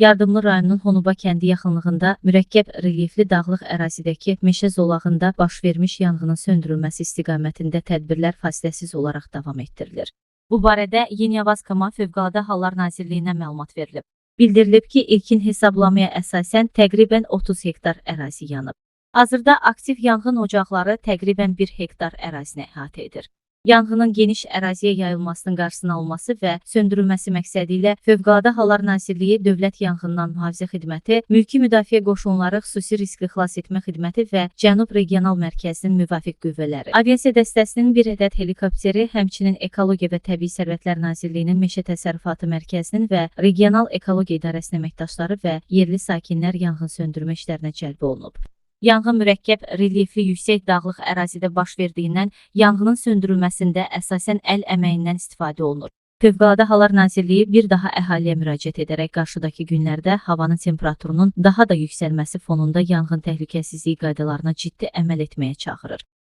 Yardımlı rayonunun Honuba kəndi yaxınlığında mürəkkəb relyefli dağlıq ərazidəki meşə zolağında baş vermiş yanğının söndürülməsi istiqamətində tədbirlər fasiləsiz olaraq davam etdirilir. Bu barədə Yenyavaskama Fövqəladə Hallar Nazirliyinə məlumat verilib. Bildirilib ki, ilkin hesablamaya əsasən təqribən 30 hektar ərazi yanıb. Hazırda aktiv yanğın ocaqları təqribən 1 hektar ərazini əhatə edir. Yanğının geniş əraziyə yayılmasının qarşısının alınması və söndürülməsi məqsədi ilə Fövqəladə Hallar Nazirliyi Dövlət Yanğından Mühafizə Xidməti, Mülki Müdafiə Qoşunları Xüsusi Riskli Xilas Etmə Xidməti və Cənub Regional Mərkəzinin müvafiq qüvvələri, aviasiya dəstəsinin bir ədəd helikopteri, həmçinin Ekologiya və Təbii Sərvətlər Nazirliyinin Meşə Təsərrüfatı Mərkəzinin və Regional Ekologiya İdarəsinin əməkdaşları və yerli sakinlər yanğın söndürmə işlərinə cəlb olunub. Yanğın mürəkkəb relyefli yüksək dağlıq ərazidə baş verdiyindən yanğının söndürülməsində əsasən əl əməyindən istifadə olunur. Fövqəladə Hallar Nazirliyi bir daha əhaliyə müraciət edərək qarşıdakı günlərdə havanın temperaturunun daha da yüksəlməsi fonunda yanğın təhlükəsizliyi qaydalarına ciddi əməl etməyə çağırır.